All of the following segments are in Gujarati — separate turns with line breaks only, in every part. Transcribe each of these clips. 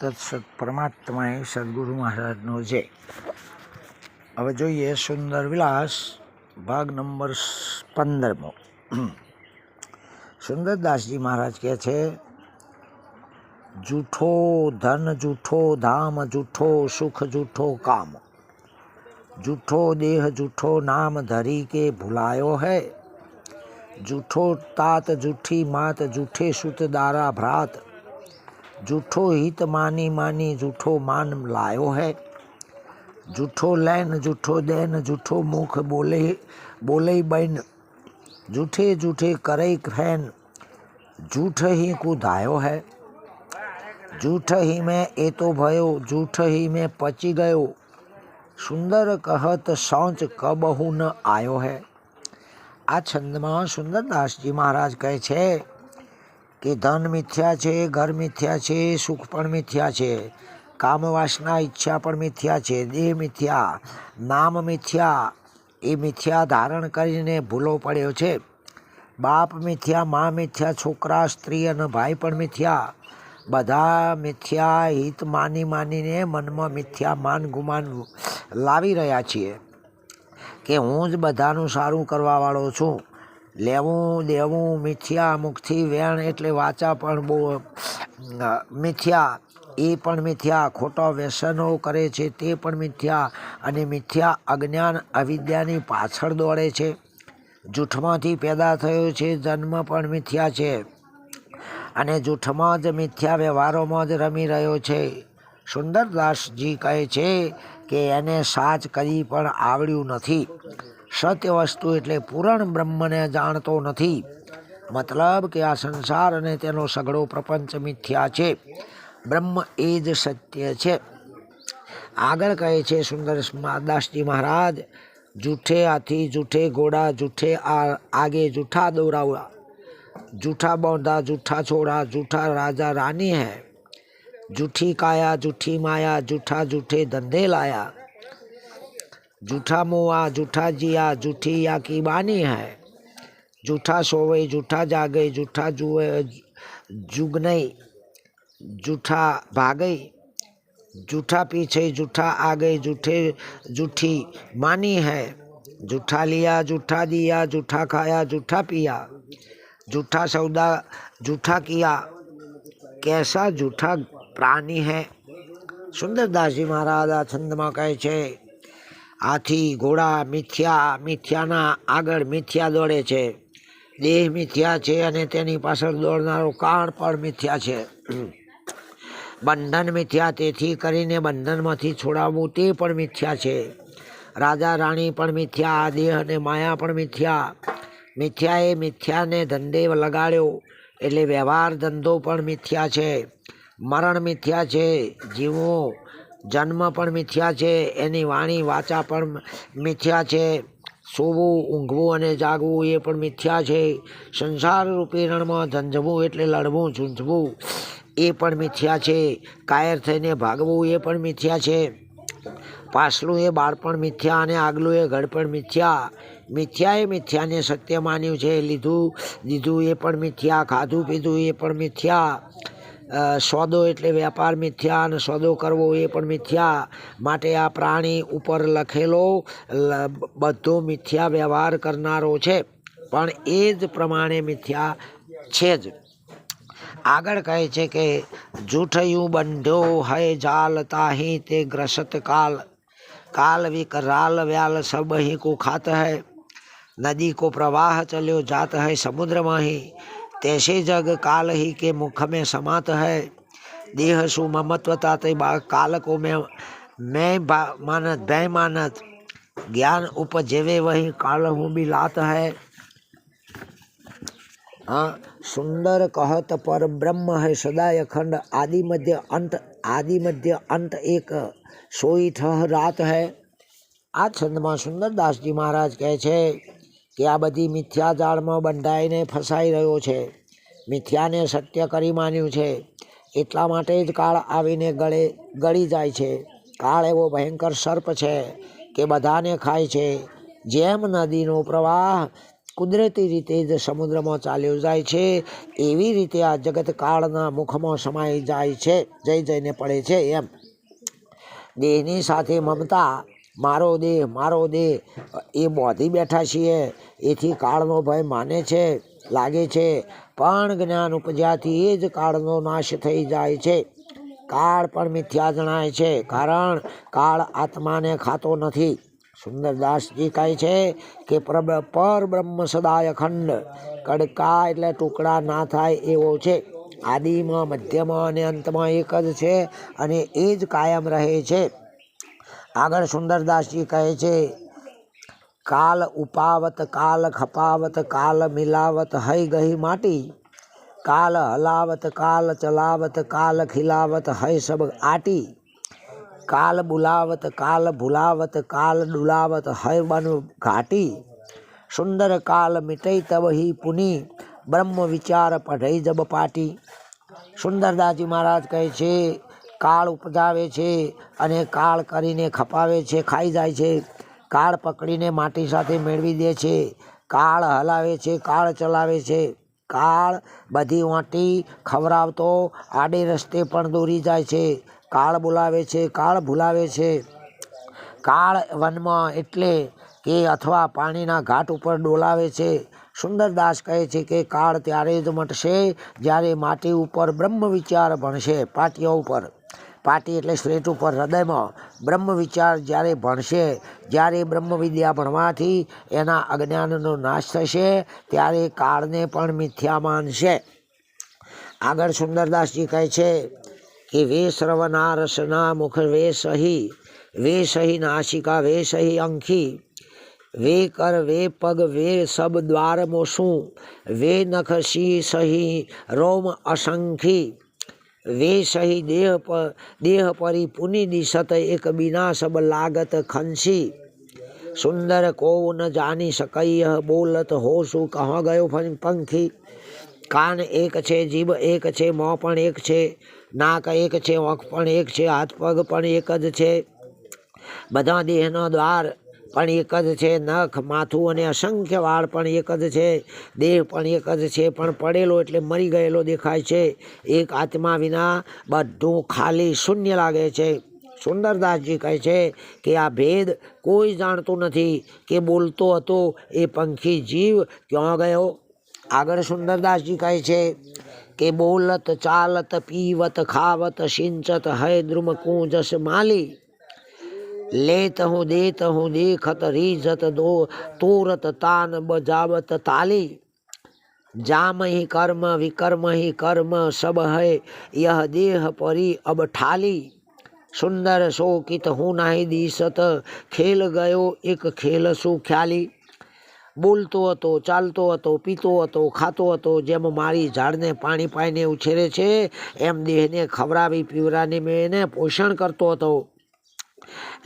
તત્સત પરમાત્મા એ સદગુરુ મહારાજનો છે હવે જોઈએ સુંદર વિલાસ, ભાગ નંબર પંદરમો. સુંદરદાસજી મહારાજ કહે છે, જૂઠો ધન, જૂઠો ધામ, જૂઠો સુખ, જૂઠો કામ. જૂઠો દેહ, જૂઠો નામ ધરી કે ભૂલાયો હૈ? જૂઠો તાત, જૂઠી માત, જૂઠે સુત દારા ભ્રાત. જૂઠો હિત માની માની જૂઠો માન લાયો હે. જૂઠો લેન જૂઠો દેન, જૂઠો મુખ બોલે બોલે બન જૂઠે જૂઠે કરે ફેન જૂઠ હી કુદાયો હે. જૂઠ હી મેં એ તો ભયો, જૂઠ હી મેં પચી ગયો. સુંદર કહત શૌચ કબહુ ન આયો હે. આ છંદમાં સુંદરદાસજી મહારાજ કહે છે કે ધન મિથ્યા છે, ઘર મિથ્યા છે, સુખ પણ મિથ્યા છે, કામવાસના ઈચ્છા પણ મિથ્યા છે, દેહ મિથ્યા, નામ મિથ્યા, એ મિથ્યા ધારણ કરીને ભૂલો પડ્યો છે. બાપ મિથ્યા, મા મિથ્યા, છોકરા, સ્ત્રી અને ભાઈ પણ મિથ્યા. બધા મિથ્યા હિત માની માનીને મનમાં મિથ્યા માન ગુમાન લાવી રહ્યા છીએ કે હું જ બધાનું સારું કરવાવાળો છું. લેવું, દેવું, મિથ્યા મુખથી વેણ એટલે વાચા પણ બહુ મિથ્યા. એ પણ મિથ્યા. ખોટા વ્યસનો કરે છે તે પણ મિથ્યા. અને મિથ્યા અજ્ઞાન અવિદ્યાની પાછળ દોડે છે. જૂઠમાંથી પેદા થયો છે. જન્મ પણ મિથ્યા છે. અને જૂઠમાં જ મિથ્યા વ્યવહારોમાં જ રમી રહ્યો છે. સુંદરદાસજી કહે છે કે એને સાચ કરી પણ આવડ્યું નથી. સત્ય વસ્તુ એટલે પૂરણ બ્રહ્મને જાણતો નથી. મતલબ કે આ સંસાર અને તેનો સઘળો પ્રપંચ મિથ્યા છે. બ્રહ્મ એ જ સત્ય છે. આગળ કહે છે સુંદર દાસજી મહારાજ, જૂઠે હાથી જૂઠે ઘોડા, જૂઠે આ આગે જૂઠા દોરાવડા. જૂઠા બોંધા, જૂઠા છોડા, જૂઠા રાજા રાની હૈ. જૂઠી કાયા, જૂઠી માયા, જૂઠા જૂઠે ધંધે લાયા. जूठा मुआ जूठा जिया जूठी या की बानी है जूठा सोवे जूठा जागे जूठा जुए जुगनई जूठा भागई जूठा पीछे जूठा आगे जूठे जूठी मानी है जूठा लिया जूठा दिया जूठा खाया जूठा पिया जूठा सौदा जूठा किया कैसा जूठा પ્રાણી હે સુંદરદાસજી મહારાજ આ છંદમાં કહે છે હાથી ઘોડા મિથ્યા, મિથ્યાના આગળ મિથ્યા દોડે છે. દેહ મિથ્યા છે અને તેની પાછળ દોડનારો કાળ પણ મિથ્યા છે. બંધન મિથ્યા તેથી કરીને બંધનમાંથી છોડાવવું તે પણ મિથ્યા છે. રાજા, રાણી પણ મિથ્યા, દેહ અને માયા પણ મિથ્યા. મિથ્યાએ મિથ્યાને ધંધે લગાડ્યો એટલે વ્યવહાર ધંધો પણ મિથ્યા છે. મરણ મિથ્યા છે. જીવો જન્મ પણ મિથ્યા છે, એની વાણી વાચા પણ મિથ્યા છે, સૂવું, ઊંઘવું અને જાગવું એ પણ મિથ્યા છે. સંસાર રૂપી રણમાં ઝંઝવું એટલે લડવું ઝૂંઝવું એ પણ મિથ્યા છે. કાયર થઈને ભાગવું એ પણ મિથ્યા છે. પાછલું એ બાળપણ મિથ્યા અને આગલું એ ઘડપણ મિથ્યા. મિથ્યાએ મિથ્યાને સત્ય માન્યું છે. લીધું, દીધું એ પણ મિથ્યા. ખાધું, પીધું એ પણ મિથ્યા. સોદો એટલે વ્યાપાર મિથ્યા અને સોદો કરવો એ પણ મિથ્યા માટે આ પ્રાણી ઉપર લખેલો બધો મિથ્યા વ્યવહાર કરનારો છે. પણ એ જ પ્રમાણે મિથ્યા છે જ. આગળ કહે છે કે, જૂઠયું બંધો હય જાલ તાહી તે ગ્રસત કાલ. કાલ વિકરાલ વ્યાલ સબ અહીં કુખાત હૈ. નદી કો પ્રવાહ ચલ્યો જાત હૈ સમુદ્રમાં અહીં तैसे जग काल ही के मुख में समात है देह सु ममत्वता ते बा- काल को मैं मैं बा- मानत भय मानत ज्ञान उपजेवे वही काल हूँ भी लात है हाँ सुंदर कहत पर ब्रह्म है सदाय अखंड आदि मध्य अंत आदि मध्य अंत एक સોઈ ઠહ રાત હૈ આ છંદમાં સુંદરદાસજી મહારાજ કહે છે કે આ બધી મિથ્યા જાળમાં બંધાઈને ફસાઈ રહ્યો છે. મિથ્યાને સત્ય કરી માન્યું છે. એટલા માટે જ કાળ આવીને ગળે, ગળી જાય છે. કાળ એવો ભયંકર સર્પ છે કે બધાને ખાય છે. જેમ નદીનો પ્રવાહ કુદરતી રીતે જ સમુદ્રમાં ચાલ્યો જાય છે, એવી રીતે આ જગત કાળના મુખમાં સમાઈ જાય છે. જઈ જઈને પડે છે એમ. દેહની સાથે મમતા મારો દેહ મારો દેહ. એ બોધી બેઠા છીએ. એથી કાળનો ભય માને છે, લાગે છે. પણ જ્ઞાન ઉપજ્યાથી એ જ કાળનો નાશ થઈ જાય છે. કાળ પણ મિથ્યા જણાય છે, કારણ કાળ આત્માને ખાતો નથી. સુંદરદાસજી કહે છે કે પર બ્રહ્મ સદાય અખંડ. કડકા એટલે ટુકડા ના થાય એવો છે. આદિમાં, મધ્યમાં અને અંતમાં એક જ છે અને એ જ કાયમ રહે છે. આગળ સુંદરદાસજી કહે છે, કાલ ઉપાવત, કાલ ખપાવત, કાલ મિલાવત હઈ ગઈ માટી. કાલ હલાવત, કાલ ચલાવત, કાલ ખિલાવત હઈ સબ આટી. કાલ બુલાવત, કાલ ભૂલાવત, કાલ ડુલાવત, હૈ બન ઘાટી. સુંદર કાલ મિટઈ તબ હી પુની. બ્રહ્મ વિચાર પઢઈ જબ પાટી. સુંદરદાસજી મહારાજ કહે છે કાળ ઉપજાવે છે અને કાળ કરીને ખપાવે છે, ખાઈ જાય છે. કાળ પકડીને માટી સાથે મેળવી દે છે. કાળ હલાવે છે, કાળ ચલાવે છે. કાળ બધી વાંટી ખવડાવતો આડે રસ્તે પણ દોરી જાય છે. કાળ બોલાવે છે, કાળ ભૂલાવે છે. કાળ વનમાં એટલે કે અથવા પાણીના ઘાટ ઉપર ડોલાવે છે. સુંદરદાસ કહે છે કે કાળ ત્યારે જ મટશે જ્યારે માટી ઉપર બ્રહ્મ વિચાર ભણશે પાટીઓ ઉપર. પાટી એટલે શ્વેત ઉપર હૃદયમાં બ્રહ્મ વિચાર જ્યારે ભણશે, જ્યારે બ્રહ્મ વિદ્યા ભણવાથી એના અજ્ઞાનનો નાશ થશે, ત્યારે કાળને પણ મિથ્યા માનશે. આગળ સુંદરદાસજી કહે છે કે, વે શ્રવના રસના મુખ વે સહી વે સહી નાસિકા, વે સહી અંખી, વે કર વે પગ વે સબ દ્વાર મોસું, વે નખ સી સહી રોમ અસંખી વે સહી દેહ પ, દેહ પરી પુનિ દિશત એક બિના સબ લાગત ખંસી સુંદર કો ન જાની શકૈય બોલત હો શું કહા ગયો પંખી. કાન એક છે, જીભ એક છે, મોં પણ એક છે, નાક એક છે આંખ પણ એક છે, હાથ પગ પણ એક જ છે. બધા દેહનો દ્વાર પણ એક જ છે, નખ, માથું અને અસંખ્ય વાળ પણ એક જ છે. દેહ પણ એક જ છે, પણ પડેલો એટલે મરી ગયેલો દેખાય છે. એક આત્મા વિના બધું ખાલી શૂન્ય લાગે છે. સુંદરદાસજી કહે છે કે આ ભેદ કોઈ જાણતું નથી કે બોલતો હતો એ પંખી જીવ ક્યાં ગયો? આગળ સુંદરદાસજી કહે છે કે બોલત, ચાલત, પીવત, ખાવત, સિંચત, હૈ દ્રુમ કુંજસ માલી. લેત હું દેત હું દેખત રીઝત દો તોરત તાન બજાવત તાલી જામ ही कर्म विकर्म ही कर्म सब है यह देह परी अब ठाली સુંદર શોકિત હું નાહી દીસત ખેલ ગયો એક ખેલ શું ખ્યાલી બોલતો હતો ચાલતો હતો પીતો હતો ખાતો હતો જેમ મારી ઝાડને પાણી પાઈને ઉછેરે છે એમ દેહને ખવડાવી પીવરાની મેં એને પોષણ કરતો હતો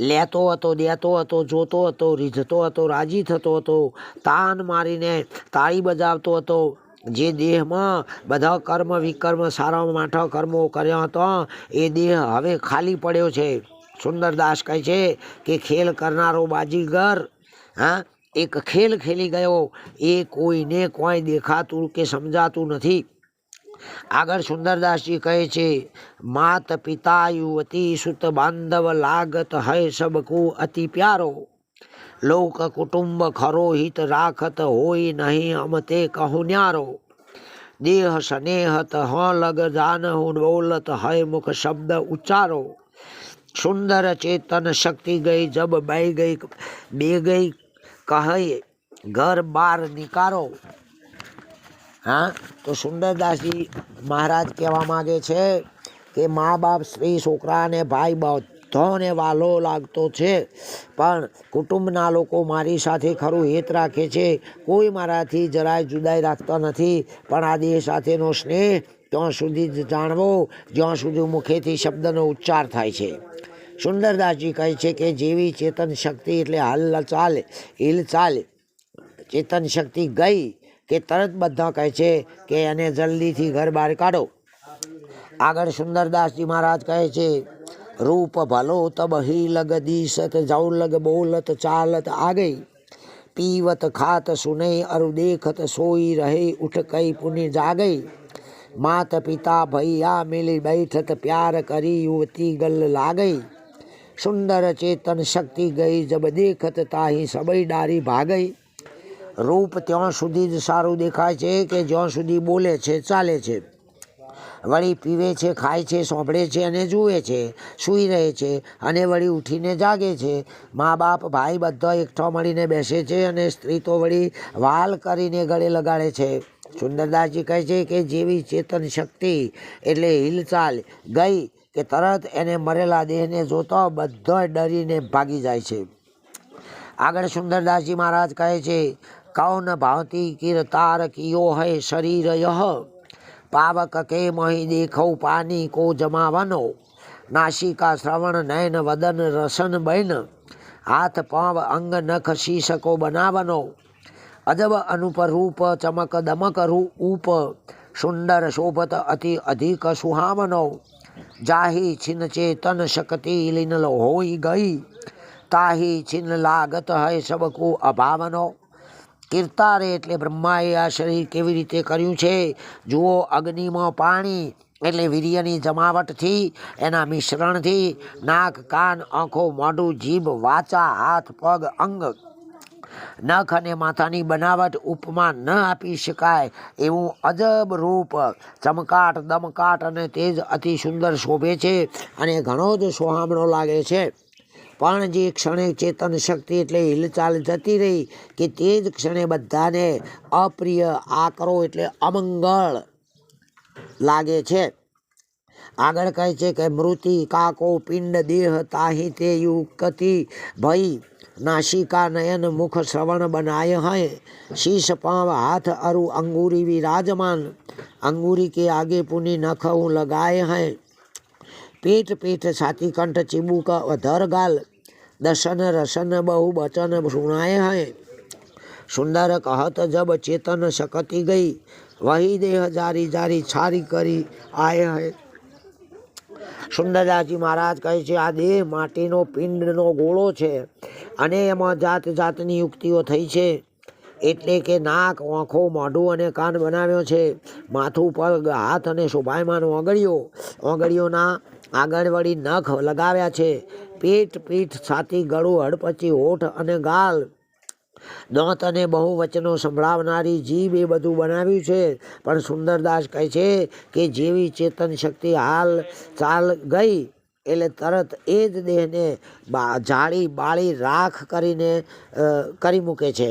લેતો હતો, દેતો હતો, જોતો હતો, રીઝતો હતો, રાજી થતો હતો, તાન મારીને તાળી બજાવતો હતો. જે દેહમાં બધા કર્મ વિકર્મ સારા માઠા કર્મો કર્યા હતા, એ દેહ હવે ખાલી પડ્યો છે. સુંદરદાસ કહે છે કે ખેલ કરનારો બાજીગર, હા, એક ખેલ ખેલી ગયો. એ કોઈને કોઈ દેખાતું કે સમજાતું નથી. આગળ સુંદરદાસજી કહે છે, માત પિતા યુવતી સુત બાંધવ લાગત હૈ સબકુ અતિ પ્યારો. લોક કુટુંબ ખરો હિત રાખત હોય નહીં અમતે કહું ન્યારો. દેહ સ્નેહત હ લગ જાનહુ બોલત હય મુખ શબ્દ ઉચ્ચારો. સુંદર ચેતન શક્તિ ગઈ જબ બે ગઈ બે ગઈ કહે, ઘર બાર નિકારો. હા? તો સુંદરદાસજી મહારાજ કહેવા માગે છે કે મા બાપ, સ્ત્રી, છોકરા અને ભાઈ બધાને વાલો લાગતો છે. પણ કુટુંબના લોકો મારી સાથે ખરું હિત રાખે છે. કોઈ મારાથી જરાય જુદાઈ રાખતા નથી. પણ આ દેહ સાથેનો સ્નેહ ત્યાં સુધી જ જાણવો, જ્યાં સુધી મુખેથી શબ્દનો ઉચ્ચાર થાય છે. સુંદરદાસજી કહે છે કે જેવી ચેતન શક્તિ એટલે હાલ ચાલે, હિલ ચાલે, ચેતન શક્તિ ગઈ કે તરત બધા કહે છે કે એને જલ્દીથી ઘર બહાર કાઢો. આગળ સુંદરદાસજી મહારાજ કહે છે, રૂપ ભલો તબ હિલગ દીસત જૌલગ બોલત ચાલત આ પીવત ખાત સુને અરુ દેખત સોઈ રહે, ઉઠ કઈ પુની જાગઈ. માત પિતા ભૈયા મિલી બેઠત પ્યાર કરી યુવતી ગલ લાગે સુંદર ચેતન શક્તિ ગઈ, જબ દેખત તાહી સબઈ ડારી ભાગઈ. રૂપ ત્યાં સુધી જ સારું દેખાય છે કે જ્યાં સુધી બોલે છે, ચાલે છે. વળી પીવે છે, ખાય છે, સાંભળે છે અને જુએ છે, સૂઈ રહે છે અને વળી ઉઠીને જાગે છે. મા બાપ, ભાઈ બધા એકઠો મળીને બેસે છે અને સ્ત્રી તો વળી વાલ કરીને ગળે લગાડે છે. સુંદરદાસજી કહે છે કે જેવી ચેતન શક્તિ એટલે હિલચાલ ગઈ કે તરત એને મરેલા દેહને જોતો બધો ડરીને ભાગી જાય છે. આગળ સુંદરદાસજી મહારાજ કહે છે કૌન ભાવતી किरतार કિયો હૈ શરીર યહ પાવક કે મહી દેખૌ પાની કો જમાવનો નાસિકા શ્રવણ નયન વદન રસન બૈન હાથ પાંવ અંગ નખ શીશકો બનાવનો અજબ અનુપ રૂપ ચમક દમક રૂપ સુંદર શોભત અતિ અધિક સુહાવનો જાહી છિન ચેતન શક્તિ લીનલ હોઈ ગઈ તાહી છિન લાગત હૈ સબકુ અભાવનો કીર્તારે એટલે બ્રહ્માએ આ શરીર કેવી રીતે કર્યું છે? જુઓ, અગ્નિમાં પાણી એટલે વીર્યની જમાવટથી, એના મિશ્રણથી, નાક, કાન, આંખો, મોઢું, જીભ, વાચા, હાથ, પગ, અંગ. નખ અને માથાની બનાવટ ઉપમા ન આપી શકાય એવું અજબ રૂપ, ચમકાટ, દમકાટ અને તેજ અતિ સુંદર શોભે છે અને ઘણો જ સોહામણો લાગે છે. પણ જે ક્ષણે ચેતન શક્તિ એટલે હિલચાલ જતી રહી કે તે જ ક્ષણે બધાને અપ્રિય આકરો એટલે અમંગળ લાગે છે. આગળ કહે છે કે મૃતિ, કાકો, પિંડ, દેહ, તાહી, તે યુકતિ, ભય, નાસિકા, નયન, મુખ, શ્રવણ, બનાય હૈ, શીશ, પાંવ, હાથ, અરુ, અંગુરી, વિરાજમાન, અંગુરી કે આગે પુની, નખ હું લગાય હૈ. પેટ પીઠ છાતી કંઠ ચીબુક વધર ગાલ દર્શન રસન બહુ બચન શૃણાય હૈ. સુંદર કહત જબ ચેતન શકતી ગઈ, વહી દેહ જારી જારી છારી કરી આય હૈ. સુંદરદાસજી મહારાજ કહે છે, આ દેહ માટીનો, પિંડનો ગોળો છે અને એમાં જાત જાતની યુક્તિઓ થઈ છે. એટલે કે નાક, આંખો, મોઢું અને કાન બનાવ્યો છે. માથું પર હાથ અને શોભાયમાન ઓગળીઓ ઓગળીઓના આગળ વળી નખ લગાવ્યા છે. પીઠ પીઠ છાતી, ગળું, હડપચી હોઠ અને ગાલ. દાંત અને બહુ વચનો સંભળાવનારી જીભ એ બધું બનાવ્યું છે. પણ સુંદરદાસ કહે છે કે જેવી ચેતન શક્તિ હાલ ચાલ ગઈ એટલે તરત એ જ દેહને જાળી બાળી રાખ કરીને કરી મૂકે છે.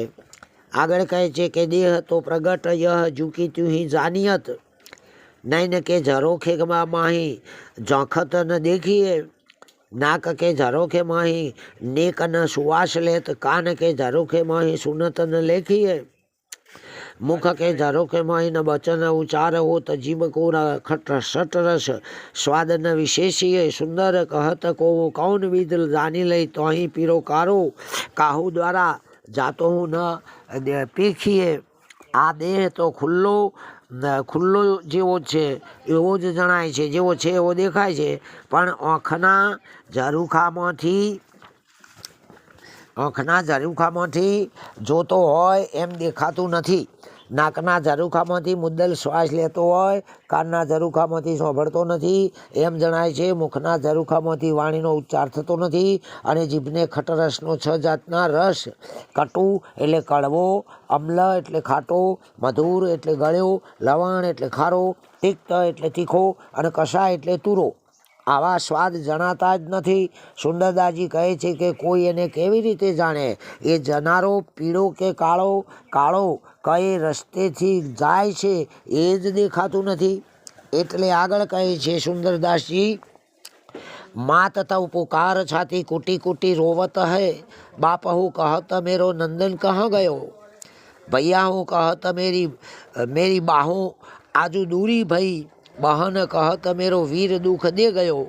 આગળ કહે છે કે દેહ તો પ્રગટ યહ ઝૂકી તું જાનિયત. નૈન કે ઝરોખે માહી, જોખત ન દેખીએ. નાક કે ઝરોખે માહી, નેક ન સુવાસ લેત, કાન કે ઝરોખે માહી, સુનત ન લેખીએ. મુખ કે ઝરોખે માહી, ન બચન ઉચાર હોત, જીભ કો ખટ સટરસ સ્વાદ ન વિશેષીએ, સુંદર કહત કો કૌન વિદ જાની લઈ તો અહીં પીરો કારો. કાહુ દ્વારા જાતો હું ન પીખીએ આ દેહ તો ખુલ્લો ખુલ્લો જેવો છે, એવો જ જણાય છે, જેવો છે એવો દેખાય છે. પણ આંખના ઝરૂખામાંથી આંખના ઝરૂખામાંથી જોતો હોય એમ દેખાતું નથી. નાકના ઝરૂખામાંથી મુદ્દલ શ્વાસ લેતો હોય, કાનના ઝરૂખામાંથી સાંભળતો નથી, એમ જણાય છે મુખના ઝરૂખામાંથી વાણીનો ઉચ્ચાર થતો નથી અને જીભને ખટરસનો છ જાતના રસ, કટુ એટલે કડવો, અમ્લ એટલે ખાટો, મધુર એટલે ગળ્યો, લવણ એટલે ખારો, તિક્ત એટલે તીખો અને કષા એટલે તુરો. આવા સ્વાદ જણાતા જ નથી. સુંદરદાસજી કહે છે કે કોઈ એને કેવી રીતે જાણે? એ જનારો પીળો કે કાળો? કાળો કઈ રસ્તેથી જાય છે એ જ દેખાતું નથી. એટલે આગળ કહે છે સુંદરદાસજી માત તવ પુકાર છાતી કુટી કુટી રોવત હે. બાપ હું કહત મેરો નંદન કહ ગયો? ભૈયા હું કહત મેરી મેરી બાહુ આજુ દૂરી ભઈ. બહન કહત મેરો વીર દુઃખ દે ગયો.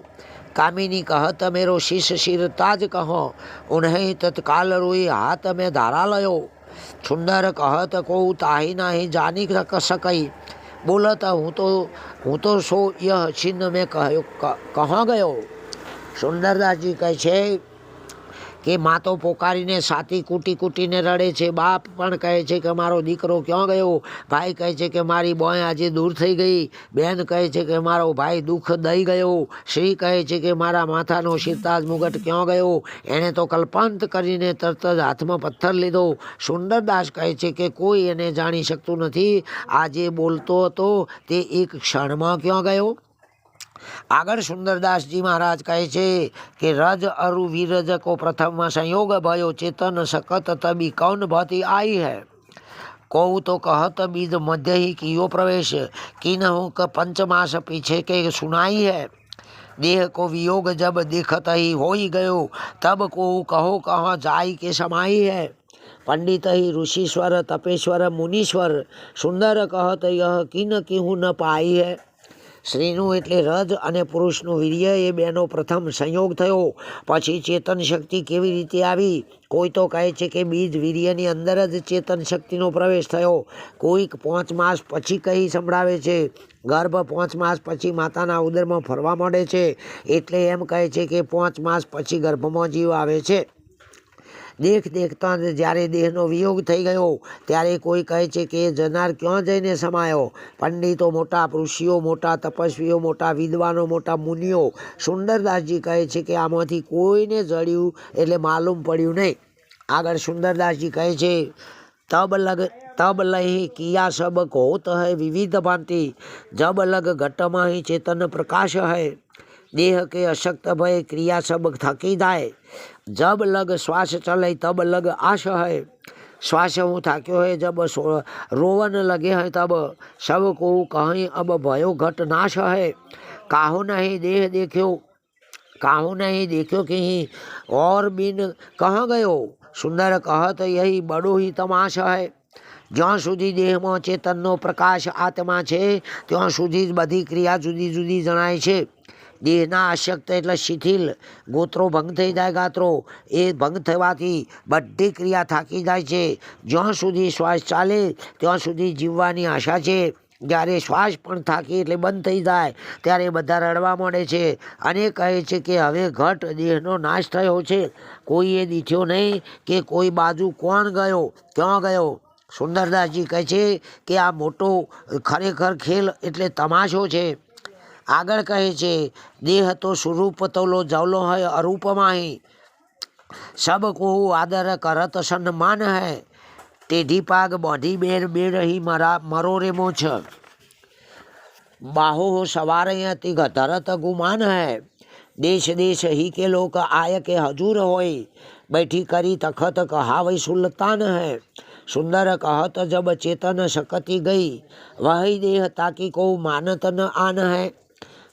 કામિની કહત મેરો શિષ શિર તાજ કહો. ઉન્હે તત્કાલ રોઈ હાથ મેં ધારા લયો. છુંદર કહત કહું તાહી નાહી જાની શકઈ. બોલત હું તો હું તો સો યહ છિન્ન મેં કહ્યો કહા ગયો. સુંદરદાસજી કહે છે કે મા તો પોકારીને સાથી કૂટી કૂટીને રડે છે. બાપ પણ કહે છે કે મારો દીકરો ક્યાં ગયો? ભાઈ કહે છે કે મારી બોય આજે દૂર થઈ ગઈ. બેન કહે છે કે મારો ભાઈ દુઃખ દઈ ગયો. શ્રી કહે છે કે મારા માથાનો શિરતાજ મુગટ ક્યાં ગયો? એણે તો કલ્પાંત કરીને તરત જ હાથમાં પથ્થર લીધો. સુંદરદાસ કહે છે કે કોઈ એને જાણી શકતું નથી. આજે બોલતો હતો તે એક ક્ષણમાં ક્યાં ગયો? आग सुंदरदास जी महाराज कहे कि रज अरु અરુ को प्रथम में संयोग भयो चेतन सकत तभी कौन भति आई है? કહું तो कहत बीज मध्य ही कियो प्रवेश, किन क पंचमास पीछे के सुनाई है? देह को वियोग जब दिखत ही हो ही गयो, तब को कहो कहाँ जाई के समाई है? पंडित ही ऋषिश्वर, तपेश्वर, मुनीश्वर, सुंदर कहत यह किन किहू न पाई है? સ્ત્રીનું એટલે રજ અને પુરુષનું વીર્ય એ બેનો પ્રથમ સંયોગ થયો. પછી ચેતન શક્તિ કેવી રીતે આવી? કોઈ તો કહે છે કે બીજ વીર્યની અંદર જ ચેતન શક્તિનો પ્રવેશ થયો. કોઈક પાંચ માસ પછી કહી સંભળાવે છે. ગર્ભ પાંચ માસ પછી માતાના ઉદરમાં ફરવા માંડે છે. એટલે એમ કહે છે કે પાંચ માસ પછી ગર્ભમાં જીવ આવે છે. દેખ દેખતા જ્યારે દેહનો વિયોગ થઈ ગયો, ત્યારે કોઈ કહે છે કે, જનાર ક્યાં જઈને સમાયો? પંડિતો મોટા, ઋષિઓ મોટા, તપસ્વીઓ મોટા, વિદ્વાનો મોટા, મુનિઓ, સુંદરદાસજી કહે છે કે, આમાંથી કોઈને જળ્યું એટલે માલુમ પડ્યું નહીં. આગળ સુંદરદાસજી કહે છે, તબ લગ, તબ લહી કિયા સબ કોત હૈ વિવિધ ભાંતિ, જબ લગ ઘટમાં ચેતન પ્રકાશ હૈ, દેહ કે અશક્ત ભય ક્રિયા સબક થકી જાય. જબ લગ શ્વાસ ચલે તબ લગ આશ હૈ શ્વાસ હું થાક્યો હૈ જબ રોવન લગે હૈ તબ સબ કો કહી અબ ભયો ઘટ નાશ હે કાહો નહીં દેહ દેખ્યો કાહો નહીં દેખ્યો કે ઓર બિન કહ ગયો સુંદર કહ તો યહી બડો હિ તમાશ હૈ જ્યાં સુધી દેહમાં ચેતનનો પ્રકાશ આત્મા છે ત્યાં સુધી બધી ક્રિયા જુદી જુદી જણાય છે દેહના અશક્ત એટલે શિથિલ. ગોત્રો ભંગ થઈ જાય ગાત્રો. એ ભંગ થવાથી બધી ક્રિયા થાકી જાય છે. જ્યાં સુધી શ્વાસ ચાલે, ત્યાં સુધી જીવવાની આશા છે. જ્યારે શ્વાસ પણ થાકી એટલે બંધ થઈ જાય, ત્યારે બધા રડવા માંડે છે. અને કહે છે કે હવે ઘટ દેહનો નાશ થયો છે. કોઈએ દીઠ્યો નહીં કે કોઈ બાજુ કોણ ગયો, ક્યાં ગયો? સુંદરદાસજી કહે છે કે આ મોટો ખરેખર ખેલ એટલે તમાશો છે. આગળ કહે છે, દેહ તો સ્વરૂપ તોલો જવલો હૈ અરૂપમાં હૈ સબકો આદર કરત સન્માન હૈ. ટેઢી પાગ બોઢી બેર બે રહી મરા, મરો રે મોછ. બાહો સવારે અતિ ધરત ગુમાન હૈ. દેશ દેશ હી કે લોક આય કે હજૂર હોય. બેઠી કરી તખત કહાવઈ સુલતાન હૈ. સુંદર કહત જબ ચેતન શકતી ગઈ. વહી દેહ તાકી કો માનત ન આન હૈ.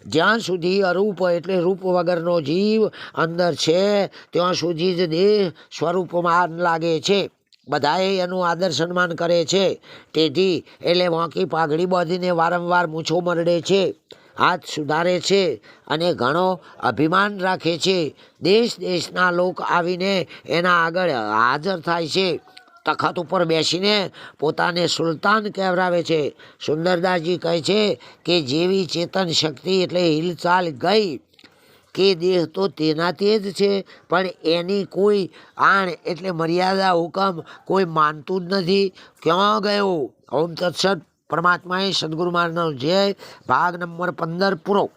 જ્યાં સુધી અરૂપ એટલે રૂપ વગરનો જીવ અંદર છે, ત્યાં સુધી જ દેહ સ્વરૂપમાં લાગે છે. બધાએ એનું આદર સન્માન કરે છે. તેથી એટલે વાંકી પાઘડી બાંધીને વારંવાર મૂછો મરડે છે. હાથ સુધારે છે અને ઘણો અભિમાન રાખે છે. દેશ દેશના લોક આવીને એના આગળ હાજર થાય છે. તખત ઉપર બેસીને પોતાને સુલતાન કહેવરાવે છે. સુંદરદાસજી કહે છે કે જેવી ચેતન શક્તિ એટલે હિલચાલ ગઈ કે દેહ તો તેનાથી જ છે, પણ એની કોઈ આણ એટલે મર્યાદા હુકમ કોઈ માનતું જ નથી. ક્યાં ગયો? ઓમ તત્સત પરમાત્માએ સદગુરુ મારનો જય. ભાગ નંબર પંદર પૂરો.